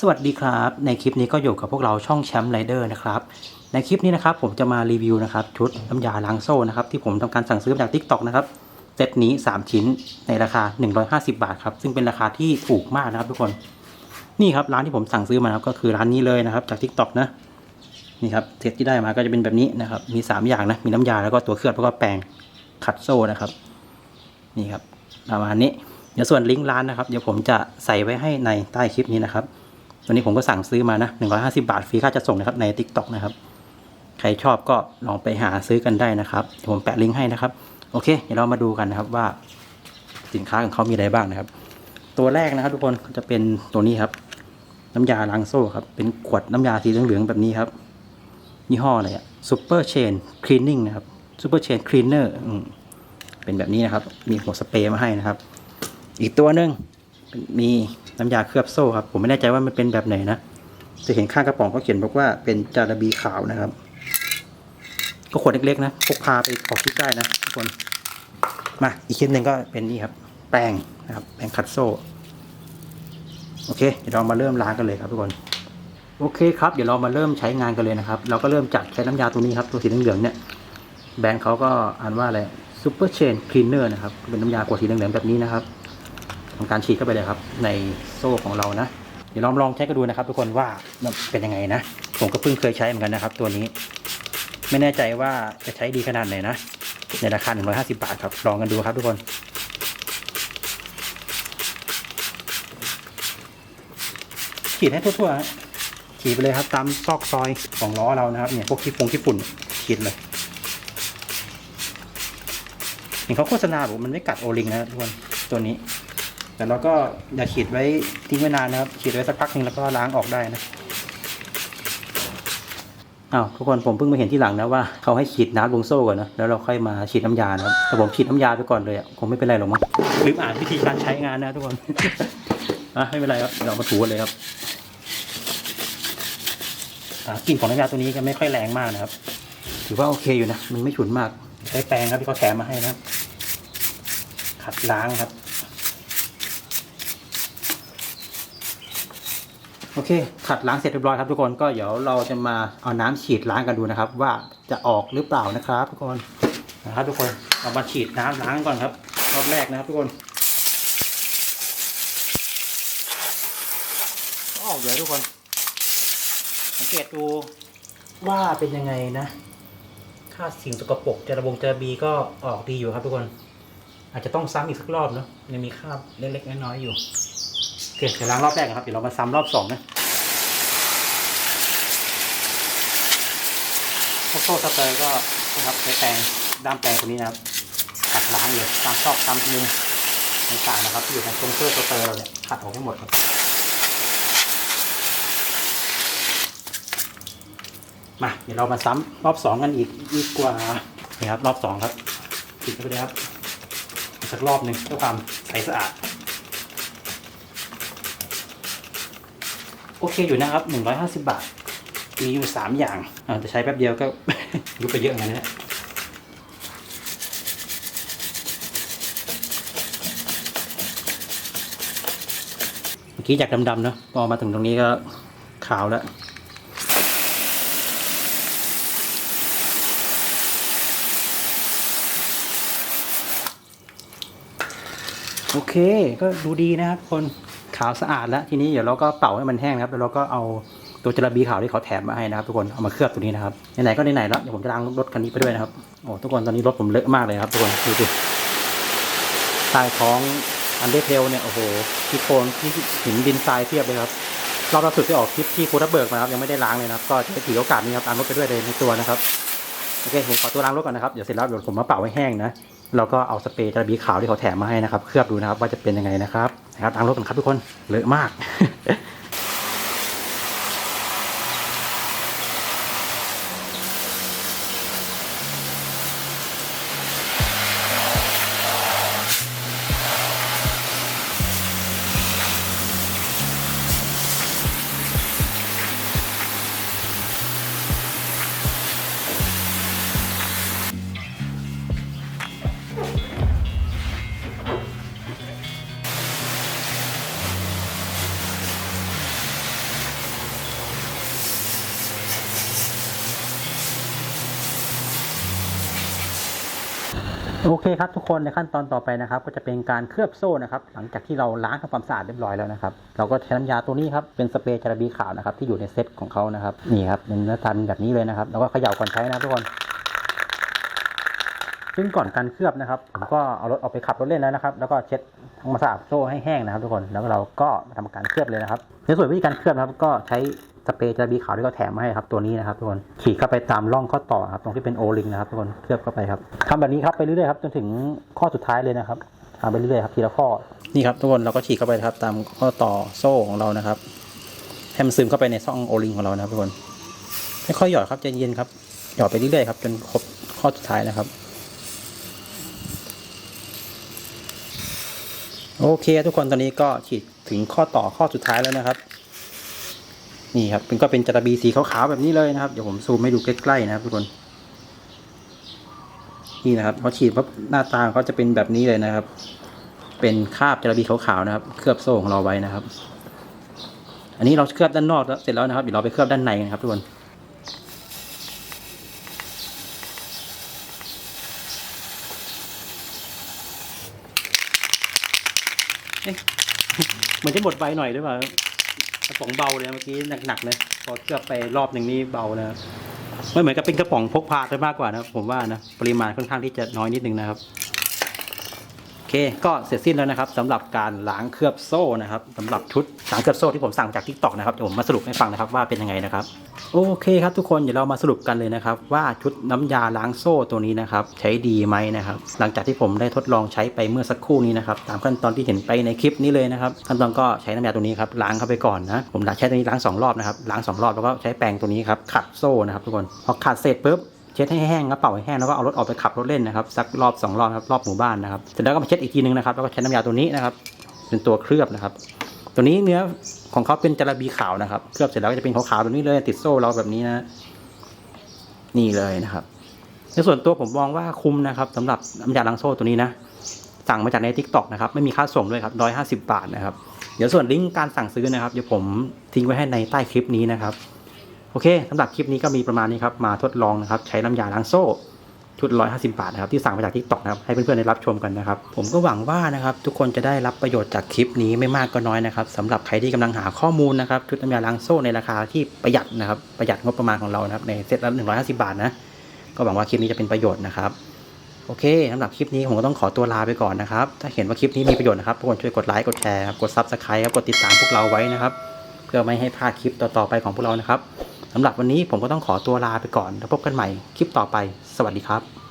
สวัสดีครับ ในคลิปนี้ก็อยู่กับพวกเราช่องแชมป์ไรเดอร์นะครับ ในคลิปนี้นะครับผมจะมารีวิวนะครับชุดน้ำยาล้างโซ่นะครับที่ผมทำการสั่งซื้อจาก t ิ k t o k นะครับเซตนี้ 3 ชิ้นในราคา 150 บาทครับซึ่งเป็นราคาที่ถูกมากนะครับทุกคนนี่ครับร้านที่ผมสั่งซื้อมาครับก็คือร้านนี้เลยนะครับจาก t ิ k t o k นะนี่ครับเซตที่ได้มาก็จะเป็นแบบนี้นะครับมี 3 อย่างนะมีน้ำยาแล้วก็ตัวเคลือบแล้วก็แปรงขัดโซ่นะครับนี่ครับประมาณนี้เดี๋ยวส่วนลิงก์ร้านนะครับเดี๋ยวผมจะใส่ไว้ให้ในใต้คลิปนี้นะครับ ตัวนี้ผมก็สั่งซื้อมานะ150 บาทฟรีค่าจัดส่งนะครับใน Tik t o อกนะครับ ใครชอบก็ลองไปหาซื้อกันได้นะครับผมแปะลิงก์ให้นะครับ โอเค เดี๋ยวเรามาดูกันนะครับว่าสินค้าของเขามีอะไรบ้างนะครับ ตัวแรกนะครับ ทุกคนก็จะเป็นตัวนี้ครับ น้ำยาล้างโซ่ครับ เป็นขวดน้ำยาสีเหลืองๆแบบนี้ครับ ยี่ห้ออะไรอะซูเปอร์เชนคลีนนิ่งนะครับซูเปอร์เชนคลีนเนอร์เป็นแบบนี้นะครับ มีหัวสเปรย์มาให้นะครับ อีกตัวหนึ่งมี น้ำยาเคลือบโซ่ครับ ผมไม่แน่ใจว่ามันเป็นแบบไหนนะจะเห็นข้างกระป๋องเขาเขียนบอกว่าเป็นจาระบีขาวนะครับ ก็ขวดเล็กๆนะพกพาไปออกทริปได้นะทุกคนมาอีกชิ้นหนึ่งก็เป็นนี่ครับ แป้งนะครับแป้งคัดโซ่โอเค เดี๋ยวเรามาเริ่มล้างกันเลยครับทุกคนโอเคครับเดี๋ยวเรามาเริ่มใช้งานกันเลยนะครับ เราก็เริ่มจากใช้น้ำยาตัวนี้ครับ ตัวสีเหลืองๆเนี่ยแบรนด์เขาก็อ่านว่าอะไร Super Chain Cleaner นะครับเป็นน้ำยาขวดสีเหลืองๆแบบนี้นะครับ ทำการฉีดเข้าไปเลยครับ ในโซ่ของเรานะเดี๋ยวลองลองใช้กันดูนะครับ ทุกคนว่ามันเป็นยังไงนะ ผมก็เพิ่งเคยใช้เหมือนกันนะครับ ตัวนี้ ไม่แน่ใจว่าจะใช้ดีขนาดไหนนะในราคา 150 บาทครับ ลองกันดูครับทุกคนฉีดให้ทั่วๆฉีดไปเลยครับ ตามซอกซอยของล้อเรานะครับเนี่ยพวกขี้ฟงขี้ฝุ่นฉีดเลยเห็นเขาโฆษณาบอกมันไม่กัดโอลิงนะทุกคนตัวนี้ แต่เราก็อย่าฉีดไว้ทิ้งไว้นานนะครับฉีดไว้สักพักหนึ่งแล้วก็ล้างออกได้นะอ้าวทุกคนผมเพิ่งมาเห็นที่หลังนะว่าเขาให้ฉีดน้ำลงโซ่ก่อนนะแล้วเราค่อยมาฉีดน้ำยานะครับแต่ผมฉีดน้ำยาไปก่อนเลยอะคงไม่เป็นไรหรอกมั้งลืมอ่านวิธีการใช้งานนะทุกคนอะไม่เป็นไรครับเดี๋ยวเรามาถูกันเลยครับอะกลิ่นของน้ำยาตัวนี้จะไม่ค่อยแรงมากนะครับ ถือว่าโอเคอยู่นะมันไม่ฉุนมาก ใช้แปรงครับที่เขาแถมมาให้นะครับ ขัดล้างครับ โอเค ขัดล้างเสร็จเรียบร้อยครับทุกคนก็เดี๋ยวเราจะมาเอาน้ำฉีดล้างกันดูนะครับ ว่าจะออกหรือเปล่านะครับทุกคนนะครับทุกคนเรามาฉีดน้ำล้างก่อนครับรอบแรกนะครับทุกคนก็ออกเยอะทุกคน สังเกตดูว่าเป็นยังไงนะค่าสิ่งสกปรกจระบงจะบีก็ออกดีอยู่ครับทุกคน อาจจะต้องซ้ำอีกสักรอบเนาะยังมีคราบเล็กๆน้อยๆอยู่ โอเคเดี๋ยวล้างรอบแรกนะครับเดี๋ยวเรามาซ้ำรอบสองนะพวกโซ่สเตอร์ก็นะครับใช้แปรงด้ามแปรงตัวนี้นะครับขัดล้างเลยตามซอกตามมุมต่างๆนะครับ ที่อยู่ในตรงโซ่สเตอร์เราเนี่ยขัดออกให้หมดครับมาเดี๋ยวเรามาซ้ำรอบสองกันอีกดีกว่านี่ครับรอบสองครับปิดเข้าไปเลยครับอีกสักรอบหนึ่งเพื่อความใสสะอาด โอเคอยู่นะครับหนึ่งร้อยห้าสิบาท มีอยู่สามอย่างอ่าจะใช้แป๊บเดียวก็ ยุบไปเยอะเหมือนกันนะเนี่ยเมื่อกี้จากดำๆเนาะพอมาถึงตรงนี้ก็ขาวแล้วโอเค ก็ดูดีนะครับคน ขาวสะอาดแล้วทีนี้เดี๋ยวเราก็เป่าให้มันแห้งนะครับ แล้วเราก็เอาตัวจระบีขาวที่เขาแถมมาให้นะครับทุกคนเอามาเคลือบตัวนี้นะครับไหนๆก็ไหนๆแล้วเดี๋ยวผมจะล้างรถคันนี้ไปด้วยนะครับโอ้ทุกคนตอนนี้รถผมเลอะมากเลยครับ ทุกคนดูดิใต้ท้องอันเดอร์เทลเนี่ยโอ้โหที่โคลนที่หินดินทรายเทียบเลยครับรอบล่าสุดที่ออกคลิปที่ภูทับเบิกมาครับยังไม่ได้ล้างเลยนะครับก็จะถือโอกาสนี้ครับล้างรถไปด้วยเลยในตัวนะครับโอเคผมขอตัวล้างรถก่อนนะครับเดี๋ยวเสร็จแล้วเดี๋ยวผมมาเป่าให้แห้งนะ แล้วก็เอาสเปรย์กระบีขาวที่เขาแถมมาให้นะครับ เคลือบดูนะครับว่าจะเป็นยังไงนะครับนะครับล้างรถกันครับทุกคนเลอะมาก โอเคครับทุกคนในขั้นตอนต่อไปนะครับ ก็จะเป็นการเคลือบโซ่นะครับ หลังจากที่เราล้างทำความสะอาดเรียบร้อยแล้วนะครับ เราก็ใช้น้ำยาตัวนี้ครับเป็นสเปรย์จาระบีขาวนะครับที่อยู่ในเซ็ตของเขานะครับนี่ครับเป็นหน้าตาเป็นแบบนี้เลยนะครับแล้วก็เขย่าก่อนใช้นะทุกคน ซึ่งก่อนการเคลือบนะครับ ผมก็เอารถออกไปขับรถเล่นแล้วนะครับ แล้วก็เช็ดทำความสะอาดโซ่ให้แห้งนะครับ ทุกคนแล้วเราก็มาทำการเคลือบเลยนะครับ ในส่วนวิธีการเคลือบนะครับ ก็ใช้สเปรย์จาระบีขาวที่เขาแถมมาให้ครับตัวนี้นะครับทุกคนขีดเข้าไปตามร่องข้อต่อครับตรงที่เป็นโอลิงนะครับทุกคนเคลือบเข้าไปครับทำแบบนี้ครับไปเรื่อยๆครับจนถึงข้อสุดท้ายเลยนะครับทำไปเรื่อยๆครับทีละข้อนี่ครับทุกคนเราก็ฉีกเข้าไปครับตามข้อต่อโซ่ของเรานะครับให้มันซึมเข้าไปในช่องโอลิงของเรานะครับทุกคนค่อยๆหยอดครับใจเย็นครับหยอดไปเรื่อยๆครับจนครบข้อสุดท้ายนะครับ โอเค ทุกคนตอนนี้ก็ฉีดถึงข้อต่อข้อสุดท้ายแล้วนะครับ นี่ครับเป็นก็เป็นจระบีสีขาวๆแบบนี้เลยนะครับเดี๋ยวผมซูมให้ดูใกล้ๆนะครับ ทุกคน นี่นะครับพอฉีดปั๊บหน้าตาเขาจะเป็นแบบนี้เลยนะครับ เป็นคราบจระบีขาวๆนะครับ เคลือบโซ่ของเราไว้นะครับ อันนี้เราเคลือบด้านนอกแล้วเสร็จแล้วนะครับเดี๋ยวเราไปเคลือบด้านในกันครับทุกคน เอ๊ะเหมือนจะหมดไวหน่อยด้วยเปล่ากระป๋องเบาเลยเมื่อกี้หนักๆเลยพอเคลือบไปรอบหนึ่งนี่เบานะครับไม่เหมือนกับเป็นกระป๋องพกพาไปมากกว่านะผมว่านะปริมาณค่อนข้างที่จะน้อยนิดนึงนะครับ เคก็เสร็จสิ้นแล้วนะครับสำหรับการล้างเคลือบโซ่นะครับสำหรับชุดล้างเคลือบโซ่ที่ผมสั่งจากทิกตอกนะครับเดี๋ยวผมมาสรุปให้ฟังนะครับว่าเป็นยังไงนะครับโอเคครับทุกคนเดี๋ยวเรามาสรุปกันเลยนะครับว่าชุดน้ำยาล้างโซ่ตัวนี้นะครับใช้ดีไหมนะครับหลังจากที่ผมได้ทดลองใช้ไปเมื่อสักครู่นี้นะครับตามขั้นตอนที่เห็นไปในคลิปนี้เลยนะครับขั้นตอนก็ใช้น้ำยาตัวนี้ครับล้างเข้าไปก่อนนะผมใช้ตัวนี้ล้างสองรอบนะครับล้างสองรอบแล้วก็ใช้แปรงตัวนี้ครับขัดโซ่นะครับทุกคนพอขัดเสร็จปุ๊บ เช็ดให้แห้งครับเป่าให้แห้งแล้วก็เอารถออกไปขับรถเล่นนะครับสักรอบสองรอบครับรอบหมู่บ้านนะครับเสร็จแล้วก็มาเช็ดอีกทีนึงนะครับแล้วก็ใช้น้ำยาตัวนี้นะครับเป็นตัวเคลือบนะครับ ตัวนี้เนื้อของเขาเป็นจระบีขาวนะครับเคลือบเสร็จแล้วก็จะเป็นขาวๆแบบนี้เลยติดโซ่เราแบบนี้นะนี่เลยนะครับในส่วนตัวผมมองว่าคุ้มนะครับสำหรับน้ำยาล้างโซ่ตัวนี้นะสั่งมาจากในทิกตอกนะครับไม่มีค่าส่งด้วยครับร้อยห้าสิบาทนะครับ เดี๋ยวส่วนลิงก์การสั่งซื้อนะครับเดี๋ยวผมทิ้งไว้ให้ในใต้คลิปนี้นะครับ โอเคสำหรับคลิปนี้ก็มีประมาณนี้ครับ มาทดลองนะครับ ใช้น้ำยาล้างโซ่ ชุด 150 บาทนะครับ ที่สั่งมาจากทิกตอกนะครับ ให้เพื่อนๆได้รับชมกันนะครับ ผมก็หวังว่านะครับ ทุกคนจะได้รับประโยชน์จากคลิปนี้ไม่มากก็น้อยนะครับสำหรับใครที่กำลังหาข้อมูลนะครับ ชุดน้ำยาล้างโซ่ในราคาที่ประหยัดนะครับ ประหยัดงบประมาณของเรานะครับ ในเซ็ตละ150 บาทนะ ก็หวังว่าคลิปนี้จะเป็นประโยชน์นะครับ โอเคสำหรับคลิปนี้ผมก็ต้องขอตัวลาไปก่อนนะครับ ถ้าเห็นว่าคลิปนี้มีประโยชน์นะครับทุกคนช่วยกดไลค์กดแชร์ครับกดซับสไครต์ครับกดติดตามพวกเราไว้นะครับ เพื่อไม่ให้พลาดคลิปต่อๆไปของพวกเรานะครับ สำหรับวันนี้ผมก็ต้องขอตัวลาไปก่อน แล้วพบกันใหม่คลิปต่อไป สวัสดีครับ